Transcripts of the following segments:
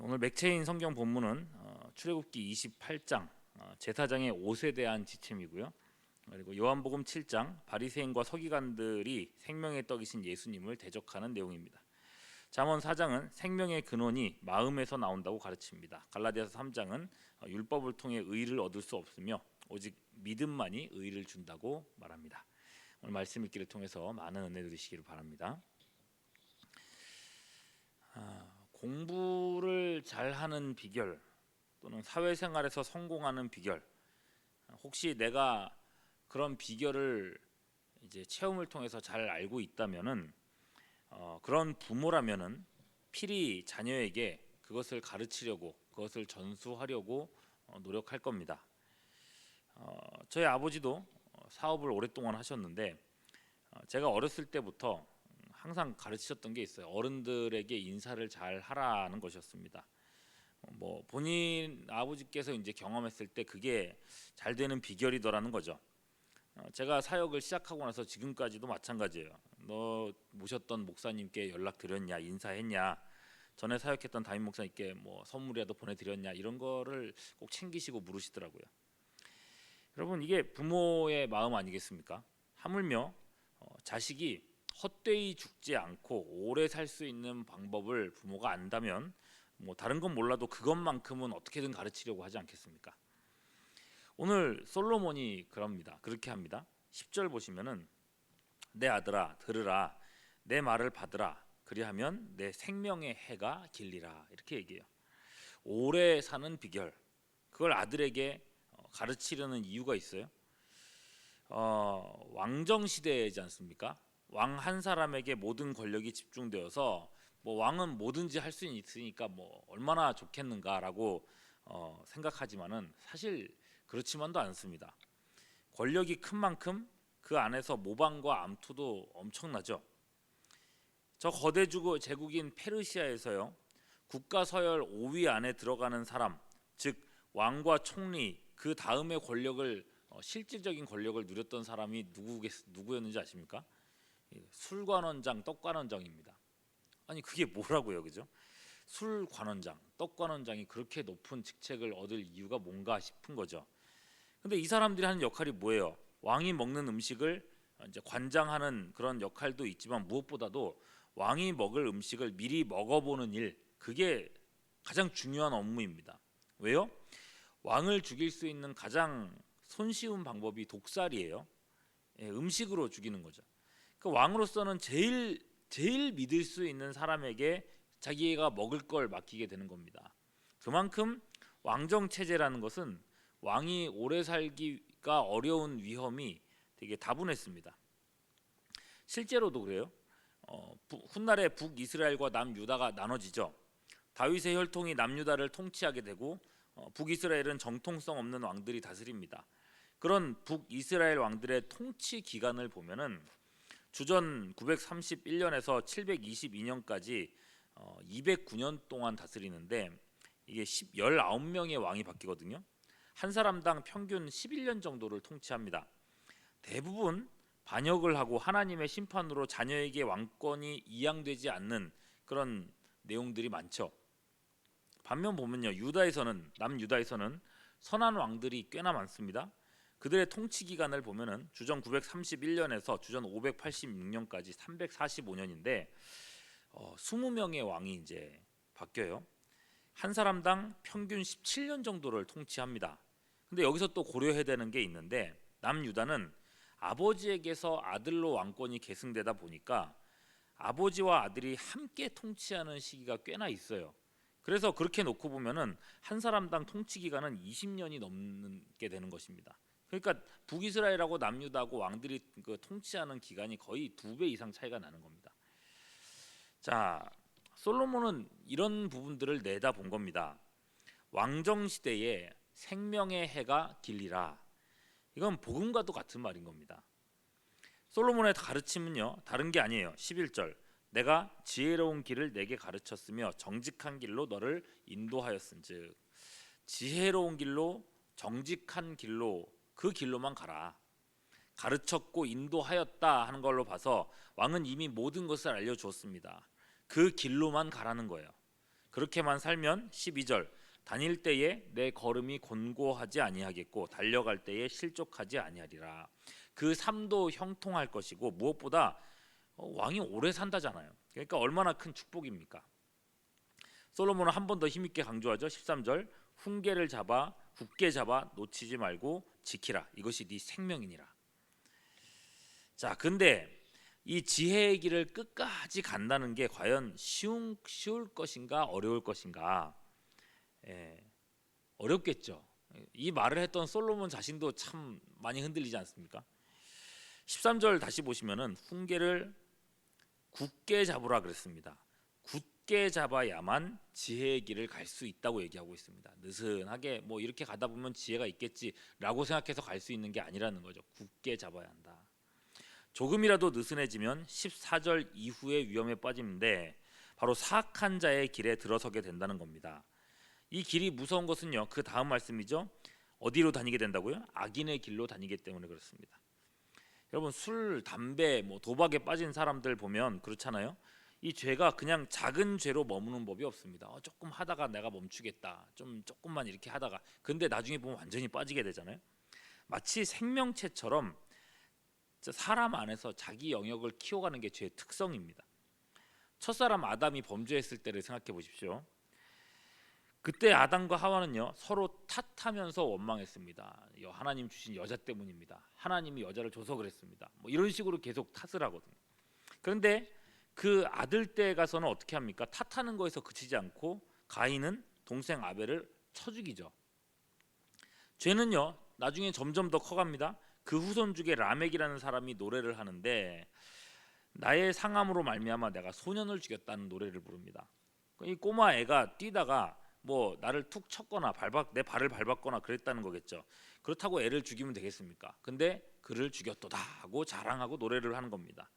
오늘 맥체인 성경 본문은 어, 출애굽기 28장 어, 제사장의 옷에 대한 지침이고요. 그리고 요한복음 7장 바리새인과 서기관들이 생명의 떡이신 예수님을 대적하는 내용입니다. 잠언 4장은 생명의 근원이 마음에서 나온다고 가르칩니다. 갈라디아서 3장은 어, 율법을 통해 의를 얻을 수 없으며 오직 믿음만이 의를 준다고 말합니다. 오늘 말씀 읽기를 통해서 많은 은혜 누리시기를 바랍니다. 아, 공부를 잘하는 비결 또는 사회생활에서 성공하는 비결 혹시 내가 그런 비결을 이제 체험을 통해서 잘 알고 있다면은 어, 그런 부모라면은 필히 자녀에게 그것을 가르치려고 그것을 전수하려고 어, 노력할 겁니다. 어, 저희 아버지도 어, 사업을 오랫동안 하셨는데 어, 제가 어렸을 때부터 항상 가르치셨던 게 있어요. 어른들에게 인사를 잘 하라는 것이었습니다. 어, 뭐 본인 아버지께서 이제 경험했을 때 그게 잘 되는 비결이더라는 거죠. 어, 제가 사역을 시작하고 나서 지금까지도 마찬가지예요. 너 모셨던 목사님께 연락 드렸냐, 인사했냐, 전에 사역했던 담임 목사님께 뭐 선물이라도 보내드렸냐 이런 거를 꼭 챙기시고 물으시더라고요. 여러분 이게 부모의 마음 아니겠습니까? 하물며 어, 자식이 헛되이 죽지 않고 오래 살 수 있는 방법을 부모가 안다면 뭐 다른 건 몰라도 그것만큼은 어떻게든 가르치려고 하지 않겠습니까? 오늘 솔로몬이 그럽니다. 그렇게 합니다. 10절 보시면은 내 아들아 들으라 내 말을 받으라 그리하면 내 생명의 해가 길리라 이렇게 얘기해요. 오래 사는 비결 그걸 아들에게 어, 가르치려는 이유가 있어요. 어, 왕정 시대이지 않습니까? 왕 한 사람에게 모든 권력이 집중되어서 뭐 왕은 뭐든지 할 수 있으니까 뭐 얼마나 좋겠는가라고 어, 생각하지만은 사실 그렇지만도 않습니다. 권력이 큰 만큼 그 안에서 모방과 암투도 엄청나죠. 저 거대 주고 제국인 페르시아에서요 국가 서열 5위 안에 들어가는 사람, 즉 왕과 총리 그 다음의 권력을 어, 실질적인 권력을 누렸던 사람이 누구였는지 아십니까? 예, 술관원장, 떡관원장입니다. 아니 그게 뭐라고요, 그죠? 술관원장, 떡관원장이 그렇게 높은 직책을 얻을 이유가 뭔가 싶은 거죠. 근데 이 사람들이 하는 역할이 뭐예요? 왕이 먹는 음식을 이제 관장하는 그런 역할도 있지만 무엇보다도 왕이 먹을 음식을 미리 먹어보는 일 그게 가장 중요한 업무입니다. 왜요? 왕을 죽일 수 있는 가장 손쉬운 방법이 독살이에요. 예, 음식으로 죽이는 거죠. 그 왕으로서는 제일 제일 믿을 수 있는 사람에게 자기가 먹을 걸 맡기게 되는 겁니다. 그만큼 왕정 체제라는 것은 왕이 오래 살기가 어려운 위험이 되게 다분했습니다. 실제로도 그래요. 어, 부, 훗날에 북 이스라엘과 남 유다가 나눠지죠. 다윗의 혈통이 남 유다를 통치하게 되고 어, 북 이스라엘은 정통성 없는 왕들이 다스립니다. 그런 북 이스라엘 왕들의 통치 기간을 보면은 주전 931년에서 722년까지 어, 209년 동안 다스리는데 이게 10, 19명의 왕이 바뀌거든요. 한 사람당 평균 11년 정도를 통치합니다. 대부분 반역을 하고 하나님의 심판으로 자녀에게 왕권이 이양되지 않는 그런 내용들이 많죠. 반면 보면요. 유다에서는 남유다에서는 선한 왕들이 꽤나 많습니다. 그들의 통치 기간을 보면은 주전 931년에서 주전 586년까지 345년인데 어, 20명의 왕이 이제 바뀌어요. 한 사람당 평균 17년 정도를 통치합니다. 근데 여기서 또 고려해야 되는 게 있는데 남유다는 아버지에게서 아들로 왕권이 계승되다 보니까 아버지와 아들이 함께 통치하는 시기가 꽤나 있어요. 그래서 그렇게 놓고 보면은 한 사람당 통치 기간은 20년이 넘게 되는 것입니다. 그러니까 북이스라엘하고 남유다하고 왕들이 그 통치하는 기간이 거의 두 배 이상 차이가 나는 겁니다. 자, 솔로몬은 이런 부분들을 내다 본 겁니다. 왕정 시대에 생명의 해가 길리라. 이건 복음과도 같은 말인 겁니다. 솔로몬의 가르침은요 다른 게 아니에요. 11절 내가 지혜로운 길을 내게 가르쳤으며 정직한 길로 너를 인도하였은즉 지혜로운 길로 정직한 길로 그 길로만 가라. 가르쳤고 인도하였다 하는 걸로 봐서 왕은 이미 모든 것을 알려 주었습니다. 그 길로만 가라는 거예요. 그렇게만 살면 12절 다닐 때에 내 걸음이 곤고하지 아니하겠고 달려갈 때에 실족하지 아니하리라. 그 삶도 형통할 것이고 무엇보다 어, 왕이 오래 산다잖아요. 그러니까 얼마나 큰 축복입니까? 솔로몬은 한 번 더 힘있게 강조하죠. 13절 훈계를 잡아 굳게 잡아 놓치지 말고 지키라. 이것이 네 생명이니라. 자, 근데 이 지혜의 길을 끝까지 간다는 게 과연 쉬운 쉬울 것인가 어려울 것인가? 예, 어렵겠죠. 이 말을 했던 솔로몬 자신도 참 많이 흔들리지 않습니까? 13절 다시 보시면은 훈계를 굳게 잡으라 그랬습니다. 굳게 잡아야만 지혜의 길을 갈 수 있다고 얘기하고 있습니다. 느슨하게 뭐 이렇게 가다 보면 지혜가 있겠지라고 생각해서 갈 수 있는 게 아니라는 거죠. 굳게 잡아야 한다. 조금이라도 느슨해지면 14절 이후에 위험에 빠지는데 바로 사악한 자의 길에 들어서게 된다는 겁니다. 이 길이 무서운 것은요. 그 다음 말씀이죠. 어디로 다니게 된다고요? 악인의 길로 다니기 때문에 그렇습니다. 여러분 술, 담배, 뭐 도박에 빠진 사람들 보면 그렇잖아요. 이 죄가 그냥 작은 죄로 머무는 법이 없습니다. 어, 조금 하다가 내가 멈추겠다. 좀 조금만 이렇게 하다가 근데 나중에 보면 완전히 빠지게 되잖아요. 마치 생명체처럼 저 사람 안에서 자기 영역을 키워가는 게 죄의 특성입니다. 첫사람 아담이 범죄했을 때를 생각해 보십시오. 그때 아담과 하와는요 서로 탓하면서 원망했습니다. 여- 하나님 주신 여자 때문입니다. 하나님이 여자를 줘서 그랬습니다. 뭐 이런 식으로 계속 탓을 하거든요. 그런데 그 아들 때 가서는 어떻게 합니까? 탓하는 거에서 그치지 않고 가인은 동생 아벨을 쳐 죽이죠. 죄는요 나중에 점점 더 커갑니다. 그 후손 중에 라멕이라는 사람이 노래를 하는데 나의 상함으로 말미암아 내가 소년을 죽였다는 노래를 부릅니다. 이 꼬마 애가 뛰다가 뭐 나를 툭 쳤거나 밟았 내 발을 밟았거나 그랬다는 거겠죠. 그렇다고 애를 죽이면 되겠습니까? 근데 그를 죽였도다 하고 자랑하고 노래를 하는 겁니다.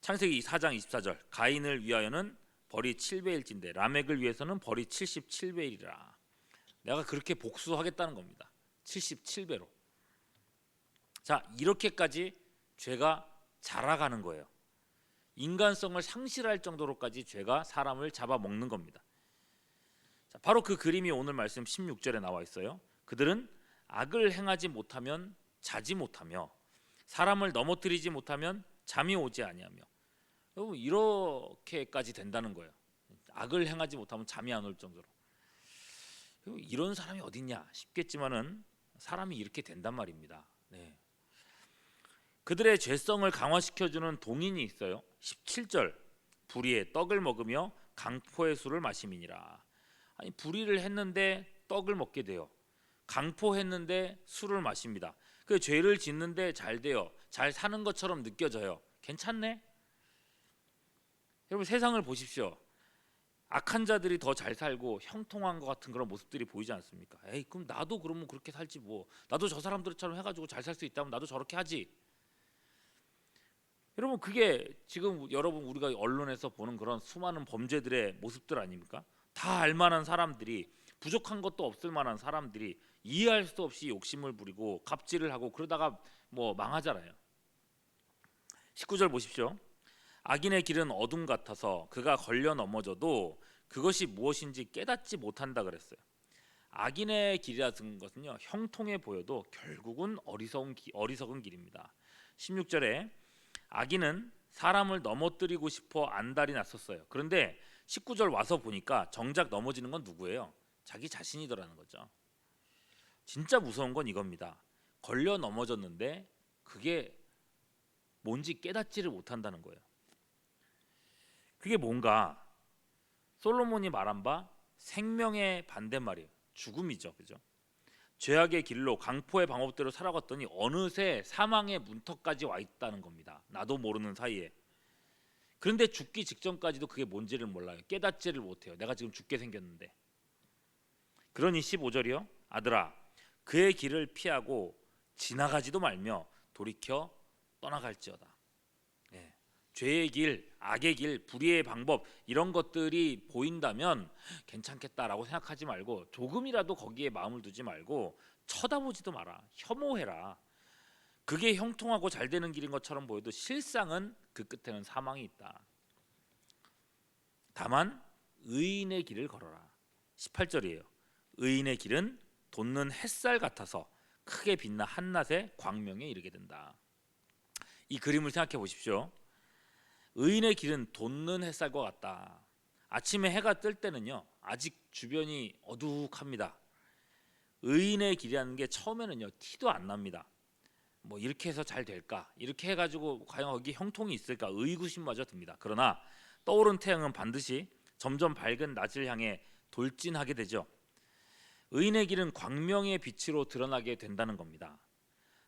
창세기 4장 24절 가인을 위하여는 벌이 7배일진데 라멕을 위해서는 벌이 77배이라. 내가 그렇게 복수하겠다는 겁니다. 77배로. 자, 이렇게까지 죄가 자라가는 거예요. 인간성을 상실할 정도로까지 죄가 사람을 잡아먹는 겁니다. 자, 바로 그 그림이 오늘 말씀 16절에 나와 있어요. 그들은 악을 행하지 못하면 자지 못하며 사람을 넘어뜨리지 못하면 잠이 오지 아니하며 여러분 이렇게까지 된다는 거예요. 악을 행하지 못하면 잠이 안 올 정도로. 이런 사람이 어딨냐 싶겠지만은 사람이 이렇게 된단 말입니다. 네. 그들의 죄성을 강화시켜주는 동인이 있어요. 17절 불의의 떡을 먹으며 강포의 술을 마심이니라. 아니 불의를 했는데 떡을 먹게 돼요. 강포했는데 술을 마십니다. 그 죄를 짓는데 잘 돼요. 잘 사는 것처럼 느껴져요. 괜찮네? 여러분 세상을 보십시오. 악한 자들이 더 잘 살고 형통한 것 같은 그런 모습들이 보이지 않습니까? 에이 그럼 나도 그러면 그렇게 살지 뭐. 나도 저 사람들처럼 해가지고 잘 살 수 있다면 나도 저렇게 하지. 여러분 그게 지금 여러분 우리가 언론에서 보는 그런 수많은 범죄들의 모습들 아닙니까? 다 알만한 사람들이 부족한 것도 없을 만한 사람들이 이해할 수 없이 욕심을 부리고 갑질을 하고 그러다가 뭐 망하잖아요. 19절 보십시오. 악인의 길은 어둠 같아서 그가 걸려 넘어져도 그것이 무엇인지 깨닫지 못한다 그랬어요. 악인의 길이라는 것은요 형통해 보여도 결국은 어리석은 기, 어리석은 길입니다. 16절에 악인은 사람을 넘어뜨리고 싶어 안달이 났었어요. 그런데 19절 와서 보니까 정작 넘어지는 건 누구예요? 자기 자신이더라는 거죠. 진짜 무서운 건 이겁니다. 걸려 넘어졌는데 그게 뭔지 깨닫지를 못한다는 거예요. 그게 뭔가 솔로몬이 말한 바 생명의 반대말이에요. 죽음이죠. 그죠? 죄악의 길로 강포의 방법대로 살아갔더니 어느새 사망의 문턱까지 와 있다는 겁니다. 나도 모르는 사이에. 그런데 죽기 직전까지도 그게 뭔지를 몰라요. 깨닫지를 못해요. 내가 지금 죽게 생겼는데. 그러니 15절이요. 아들아 그의 길을 피하고 지나가지도 말며 돌이켜 떠나갈지어다. 예. 죄의 길, 악의 길, 불의의 방법 이런 것들이 보인다면 괜찮겠다라고 생각하지 말고 조금이라도 거기에 마음을 두지 말고 쳐다보지도 마라. 혐오해라. 그게 형통하고 잘 되는 길인 것처럼 보여도 실상은 그 끝에는 사망이 있다. 다만 의인의 길을 걸어라. 18절이에요. 의인의 길은 돋는 햇살 같아서 크게 빛나 한낮의 광명에 이르게 된다. 이 그림을 생각해 보십시오. 의인의 길은 돋는 햇살과 같다. 아침에 해가 뜰 때는요. 아직 주변이 어둑합니다. 의인의 길이라는 게 처음에는요. 티도 안 납니다. 뭐 이렇게 해서 잘 될까? 이렇게 해 가지고 과연 거기 형통이 있을까? 의구심마저 듭니다. 그러나 떠오른 태양은 반드시 점점 밝은 낮을 향해 돌진하게 되죠. 의인의 길은 광명의 빛으로 드러나게 된다는 겁니다.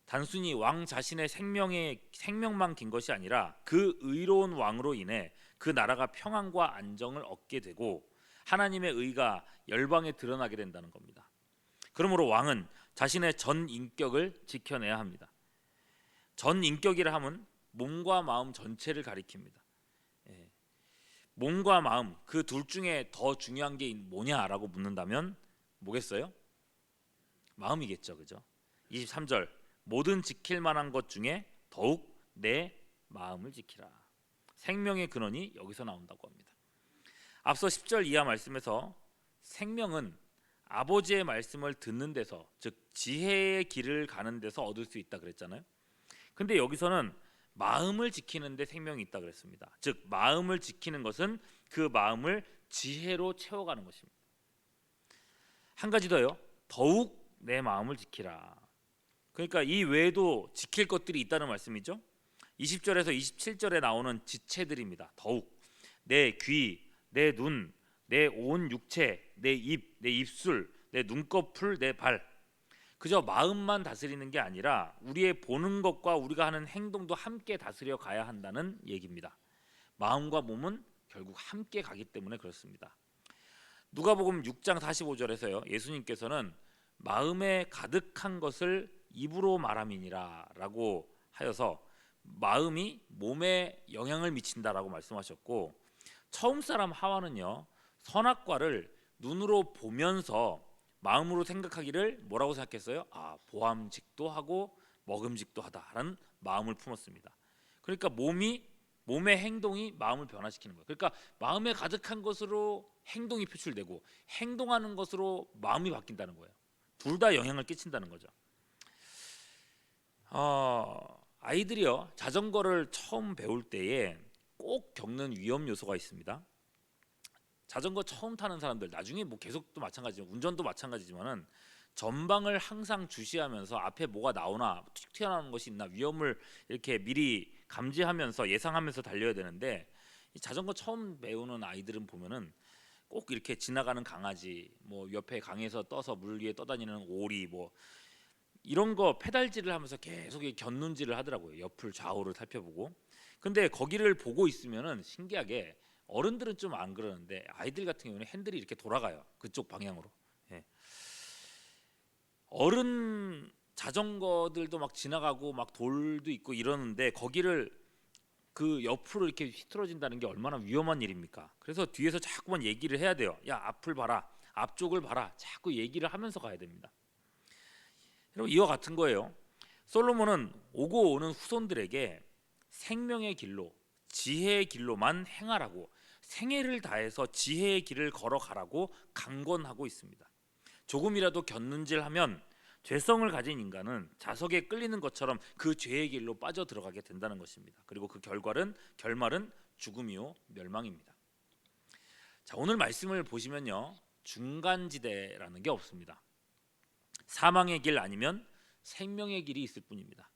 단순히 왕 자신의 생명의 생명만 긴 것이 아니라 그 의로운 왕으로 인해 그 나라가 평안과 안정을 얻게 되고 하나님의 의가 열방에 드러나게 된다는 겁니다. 그러므로 왕은 자신의 전 인격을 지켜내야 합니다. 전 인격이라 함은 몸과 마음 전체를 가리킵니다. 예. 몸과 마음 그 둘 중에 더 중요한 게 뭐냐라고 묻는다면 뭐겠어요? 마음이겠죠, 그죠? 23절 모든 지킬 만한 것 중에 더욱 내 마음을 지키라. 생명의 근원이 여기서 나온다고 합니다. 앞서 10절 이하 말씀에서 생명은 아버지의 말씀을 듣는 데서 즉 지혜의 길을 가는 데서 얻을 수 있다 그랬잖아요. 근데 여기서는 마음을 지키는 데 생명이 있다 그랬습니다. 즉 마음을 지키는 것은 그 마음을 지혜로 채워가는 것입니다. 한 가지 더요. 더욱 내 마음을 지키라. 그러니까 이 외에도 지킬 것들이 있다는 말씀이죠. 20절에서 27절에 나오는 지체들입니다. 더욱 내 귀, 내 눈, 내 온 육체, 내 입, 내 입술, 내 눈꺼풀, 내 발. 그저 마음만 다스리는 게 아니라 우리의 보는 것과 우리가 하는 행동도 함께 다스려 가야 한다는 얘기입니다. 마음과 몸은 결국 함께 가기 때문에 그렇습니다. 누가복음 6장 45절에서요. 예수님께서는 마음에 가득한 것을 입으로 말함이니라라고 하여서 마음이 몸에 영향을 미친다라고 말씀하셨고 처음 사람 하와는요. 선악과를 눈으로 보면서 마음으로 생각하기를 뭐라고 생각했어요? 아, 보암직도 하고 먹음직도 하다라는 마음을 품었습니다. 그러니까 몸이 몸의 행동이 마음을 변화시키는 거예요. 그러니까 마음에 가득한 것으로 행동이 표출되고 행동하는 것으로 마음이 바뀐다는 거예요. 둘 다 영향을 끼친다는 거죠. 어, 아이들이요 자전거를 처음 배울 때에 꼭 겪는 위험 요소가 있습니다. 자전거 처음 타는 사람들 나중에 뭐 계속 또 마찬가지죠. 운전도 마찬가지지만은 전방을 항상 주시하면서 앞에 뭐가 나오나 툭 튀어나오는 것이 있나 위험을 이렇게 미리 감지하면서 예상하면서 달려야 되는데 이 자전거 처음 배우는 아이들은 보면은 꼭 이렇게 지나가는 강아지 뭐 옆에 강에서 떠서 물 위에 떠다니는 오리 뭐 이런 거 페달질을 하면서 계속 이 곁눈질을 하더라고요. 옆을 좌우를 살펴보고. 근데 거기를 보고 있으면은 신기하게 어른들은 좀 안 그러는데 아이들 같은 경우는 핸들이 이렇게 돌아가요. 그쪽 방향으로. 예. 어른 자전거들도 막 지나가고 막 돌도 있고 이러는데 거기를 그 옆으로 이렇게 휘틀어진다는 게 얼마나 위험한 일입니까? 그래서 뒤에서 자꾸만 얘기를 해야 돼요. 야 앞을 봐라, 앞쪽을 봐라. 자꾸 얘기를 하면서 가야 됩니다. 여러분 이와 같은 거예요. 솔로몬은 오고 오는 후손들에게 생명의 길로, 지혜의 길로만 행하라고 생애를 다해서 지혜의 길을 걸어가라고 강권하고 있습니다. 조금이라도 곁눈질하면 죄성을 가진 인간은 자석에 끌리는 것처럼 그 죄의 길로 빠져 들어가게 된다는 것입니다. 그리고 그 결과는 결말은 죽음이요 멸망입니다. 자, 오늘 말씀을 보시면요. 중간지대라는 게 없습니다. 사망의 길 아니면 생명의 길이 있을 뿐입니다.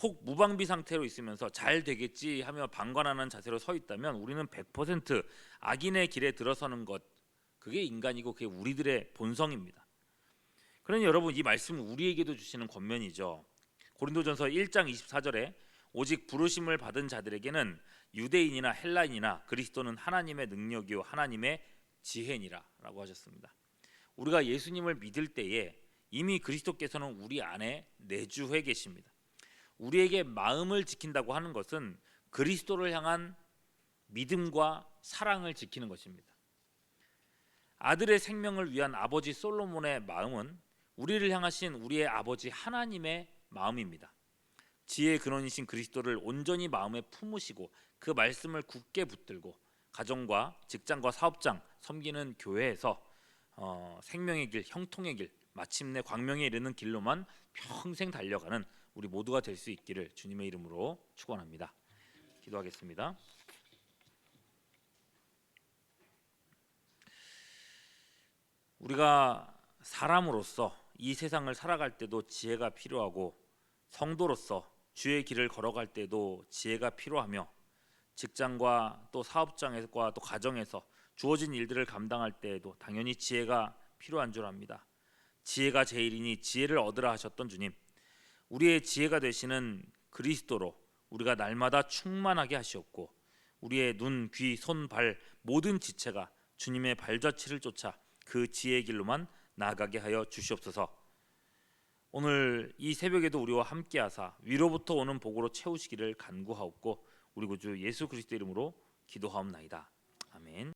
혹 무방비 상태로 있으면서 잘 되겠지 하며 방관하는 자세로 서 있다면 우리는 100% 악인의 길에 들어서는 것 그게 인간이고 그게 우리들의 본성입니다. 그러니 여러분 이 말씀은 우리에게도 주시는 권면이죠. 고린도전서 1장 24절에 오직 부르심을 받은 자들에게는 유대인이나 헬라인이나 그리스도는 하나님의 능력이요 하나님의 지혜니라라고 하셨습니다. 우리가 예수님을 믿을 때에 이미 그리스도께서는 우리 안에 내주해 계십니다. 우리에게 마음을 지킨다고 하는 것은 그리스도를 향한 믿음과 사랑을 지키는 것입니다. 아들의 생명을 위한 아버지 솔로몬의 마음은 우리를 향하신 우리의 아버지 하나님의 마음입니다. 지혜의 근원이신 그리스도를 온전히 마음에 품으시고 그 말씀을 굳게 붙들고 가정과 직장과 사업장 섬기는 교회에서 어, 생명의 길, 형통의 길, 마침내 광명에 이르는 길로만 평생 달려가는 우리 모두가 될 수 있기를 주님의 이름으로 축원합니다. 기도하겠습니다. 우리가 사람으로서 이 세상을 살아갈 때도 지혜가 필요하고 성도로서 주의 길을 걸어갈 때도 지혜가 필요하며 직장과 또 사업장과 또 가정에서 주어진 일들을 감당할 때에도 당연히 지혜가 필요한 줄 압니다. 지혜가 제일이니 지혜를 얻으라 하셨던 주님. 우리의 지혜가 되시는 그리스도로 우리가 날마다 충만하게 하시옵고 우리의 눈, 귀, 손, 발 모든 지체가 주님의 발자취를 쫓아 그 지혜의 길로만 나아가게 하여 주시옵소서. 오늘 이 새벽에도 우리와 함께 하사 위로부터 오는 복으로 채우시기를 간구하옵고 우리 구주 예수 그리스도 이름으로 기도하옵나이다. 아멘.